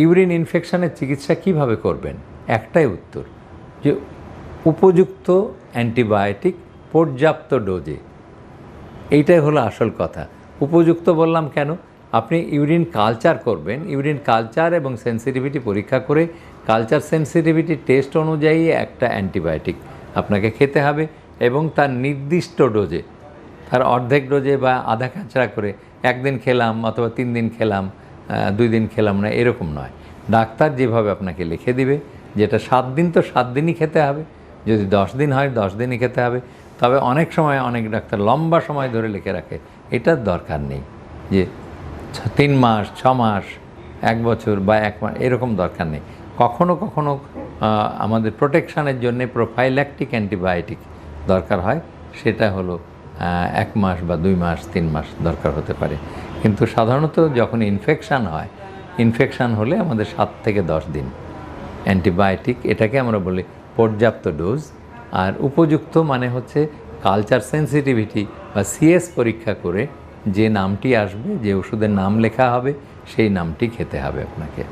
Urine ইনফেকশনের চিকিৎসা কীভাবে করবেন? একটাই উত্তর, যে উপযুক্ত অ্যান্টিবায়োটিক পর্যাপ্ত ডোজে। এইটাই হলো আসল কথা। উপযুক্ত বললাম কেন? আপনি ইউরিন কালচার করবেন। ইউরিন কালচার এবং সেন্সিটিভিটি পরীক্ষা করে কালচার সেন্সিটিভিটি টেস্ট অনুযায়ী একটা অ্যান্টিবায়োটিক আপনাকে খেতে হবে এবং তার নির্দিষ্ট ডোজে, তার অর্ধেক ডোজে বা আধা কাঁচড়া করে একদিন খেলাম অথবা তিন দিন খেলাম দুই দিন খেলাম না, এরকম নয়। ডাক্তার যেভাবে আপনাকে লিখে দিবে, যেটা সাত দিন তো সাত দিনই খেতে হবে। যদি দশ দিন হয়, দশ দিনই খেতে হবে। তবে অনেক সময় অনেক ডাক্তার লম্বা সময় ধরে লিখে রাখে, এটার দরকার নেই যে তিন মাস, ছ মাস, এক বছর বা এক মাস, এরকম দরকার নেই। কখনো কখনো আমাদের প্রোটেকশানের জন্য প্রোফাইল্যাকটিক অ্যান্টিবায়োটিক দরকার হয়, সেটা হলো এক মাস বা দুই মাস, তিন মাস দরকার হতে পারে। কিন্তু সাধারণত যখন ইনফেকশান হয় ইনফেকশান হলে আমাদের সাত থেকে দশ দিন অ্যান্টিবায়োটিক এটাকে আমরা বলি পর্যাপ্ত ডোজ আর উপযুক্ত মানে হচ্ছে কালচার সেন্সিটিভিটি বা সিএস পরীক্ষা করে যে নামটি আসবে, যে ওষুধের নাম লেখা হবে, সেই নামটি খেতে হবে আপনাকে।